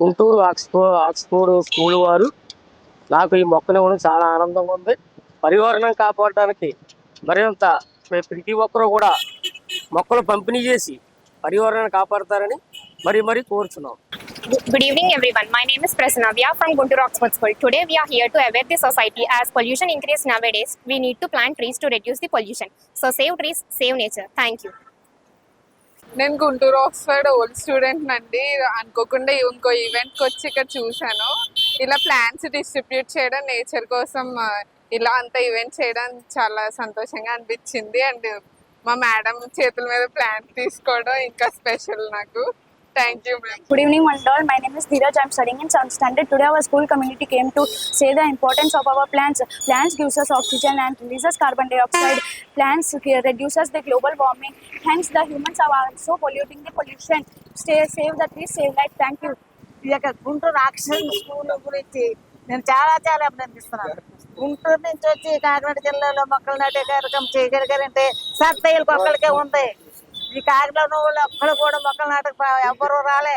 Guntur Oxford Oxford school వారు నాకు ఈ మొక్కను ఇవ్వడం చాలా ఆనందంగా ఉంది పర్యావరణం కాపాడడానికి మరింత ప్రతి ఒక్కరూ కూడా మొక్కలు పంపిణీ చేసి పర్యావరణాన్ని కాపాడతారని మరీ మరీ కోరుచున్నాం Good evening, everyone. My name is Prasanna. We are from Guntur Oxford School. Today, we are here to aware the society as pollution increases nowadays. We need to plant trees to reduce the pollution. So, save trees, save nature. Thank you. నేను Guntur Oxford old student అండి అనుకోకుండా ఇంకో ఈవెంట్కి వచ్చి ఇక్కడ చూశాను. ఇలా plans distribute చేయడం నేచర్ కోసం ఇలా అంత ఈవెంట్ చేయడం చాలా సంతోషంగా అనిపించింది. అండ్ మా మేడం చేతుల మీద ప్లాన్ తీసుకోవడం ఇంకా స్పెషల్ నాకు. Thank you ma'am Good evening, one and all. My name is Dheeraj. I'm studying in 7th standard. Today, our school community came to say the importance of our plants. Plants gives us oxygen and releases carbon dioxide. Plants uh, reduces the global warming. Hence, the humans are also polluting the pollution. Stay, save the trees, save life. Thank you. ఈ యొక్క Guntur oxygen school గురించి నేను చాలా చాలా అభినందిస్తున్నాను గుంటూరు నుంచి వచ్చి కాకినాడ జిల్లాలో మొక్కలు నాటే కార్యక్రమం చేయగలిగారంటే సత్తయ్యలకు ఒక్కరికే ఉంది ఈ కాకినాడ వాళ్ళు ఒక్కరు కూడా మొక్కలు నాటక ఎవ్వరు రాలే.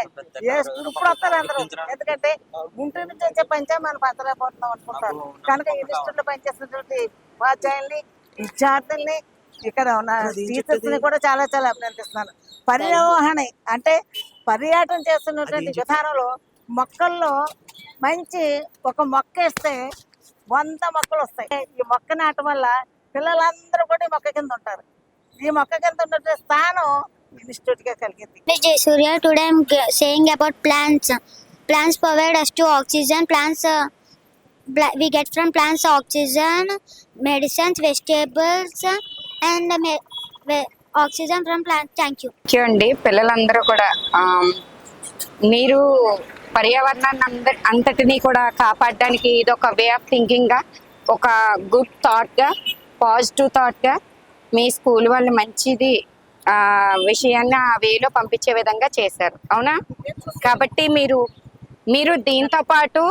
ఏ ఇప్పుడు వస్తారు అందరూ. ఎందుకంటే గుంటూరు నుంచి వచ్చే పంచే మనం పంచలేకపోతున్నాం అనుకుంటారు. కనుక ఈ డిస్ట్రిక్ట్ పనిచేస్తున్నటువంటి ఉపాధ్యాయుల్ని విద్యార్థుల్ని ఇక్కడ ఉన్న టీచర్స్ని కూడా చాలా చాలా అభినందిస్తున్నాను. పర్యావరణ అంటే పర్యాటన చేస్తున్నటువంటి విధానంలో మొక్కల్లో మంచి ఒక మొక్క వేస్తే వంద మొక్కలు వస్తాయి. ఈ మొక్క నాటం వల్ల పిల్లలందరూ కూడా ఈ మొక్క కింద ఉంటారు. ఈ మొక్కకెంత ఉన్నట్టు స్థానం today saying about plants plants provide us to oxygen plants we get from plants oxygen medicines vegetables and oxygen from plant thank you thank పిల్లలందరూ కూడా మీరు పర్యావరణాన్ని అందరి అంతటినీ కూడా కాపాడడానికి ఇది ఒక వే ఆఫ్ థింకింగ్గా ఒక గుడ్ థాట్గా పాజిటివ్ థాట్గా మీ స్కూల్ వాళ్ళు మంచిది ఆ, విషయాన్ని ఆ వేలో పంపించే విధంగా చేశారు. అవునా? కాబట్టి మీరు మీరు దీంతో పాటు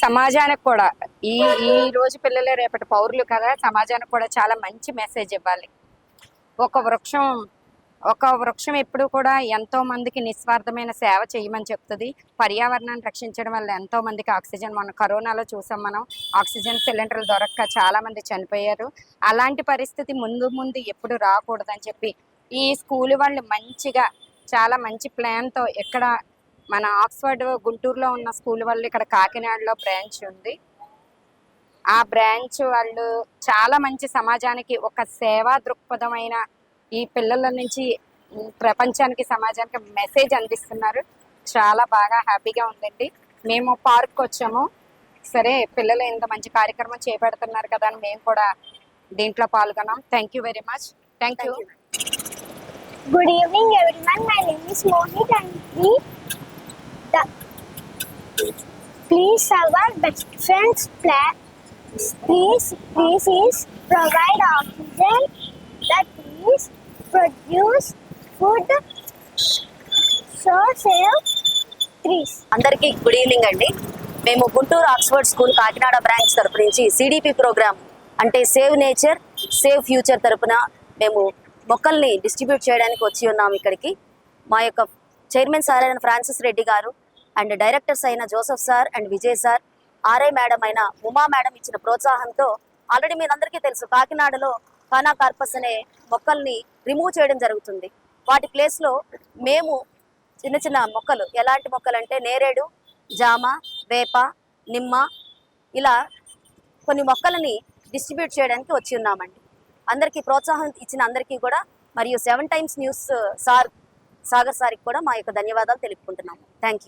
సమాజానికి కూడా ఈ ఈ రోజు పిల్లలే రేపటి పౌరులు కదా సమాజానికి కూడా చాలా మంచి మెసేజ్ ఇవ్వాలి. ఒక వృక్షం ఒక వృక్షం ఎప్పుడు కూడా ఎంతో మందికి నిస్వార్థమైన సేవ చేయమని చెప్తుంది. పర్యావరణాన్ని రక్షించడం వల్ల ఎంతో మందికి ఆక్సిజన్ మనం కరోనాలో చూసాం మనం. ఆక్సిజన్ సిలిండర్లు దొరక్క చాలా మంది చనిపోయారు. అలాంటి పరిస్థితి ముందు ముందు ఎప్పుడు రాకూడదని చెప్పి ఈ స్కూల్ వాళ్ళు మంచిగా చాలా మంచి ప్లాన్తో ఇక్కడ మన ఆక్స్ఫర్డ్ గుంటూరులో ఉన్న స్కూల్ వాళ్ళు ఇక్కడ కాకినాడలో బ్రాంచ్ ఉంది. ఆ బ్రాంచ్ వాళ్ళు చాలా మంచి సమాజానికి ఒక సేవా దృక్పథమైన ఈ పిల్లల నుంచి ప్రపంచానికి సమాజానికి మెసేజ్ అందిస్తున్నారు. చాలా బాగా హ్యాపీగా ఉందండి. మేము పార్క్ వచ్చాము. సరే పిల్లలు ఇంత మంచి కార్యక్రమం చేపడుతున్నారు కదా అని మేము కూడా దీంట్లో పాల్గొన్నాం. Thank you very much thank you good evening everyone. My name is Mohit and we please please our friends friends please Please, please provide provide oxygen. Please produce food. So save trees. అందరికీ good evening అండి మేము Guntur Oxford school Kakinada branch తరపు నుంచి CDP programme అంటే save nature save future తరపున మేము మొక్కల్ని distribute చేయడానికి వచ్చి ఉన్నాం ఇక్కడికి మా యొక్క చైర్మన్ సార్ అయిన ఫ్రాన్సిస్ రెడ్డి గారు అండ్ డైరెక్టర్స్ అయిన Joseph sir and Vijay sir RI madam అయిన ఉమా మేడం ఇచ్చిన ప్రోత్సాహంతో ఆల్రెడీ మీరందరికీ తెలుసు కాకినాడలో కానా కార్పస్ అనే మొక్కల్ని రిమూవ్ చేయడం జరుగుతుంది. వాటి ప్లేస్లో మేము చిన్న చిన్న మొక్కలు ఎలాంటి మొక్కలు అంటే నేరేడు జామ వేప నిమ్మ ఇలా కొన్ని మొక్కలని డిస్ట్రిబ్యూట్ చేయడానికి వచ్చి ఉన్నామండి. అందరికీ ప్రోత్సాహం ఇచ్చిన అందరికీ కూడా మరియు seven times news sir Sagar సార్కి కూడా మా యొక్క ధన్యవాదాలు తెలుపుకుంటున్నాము. Thank you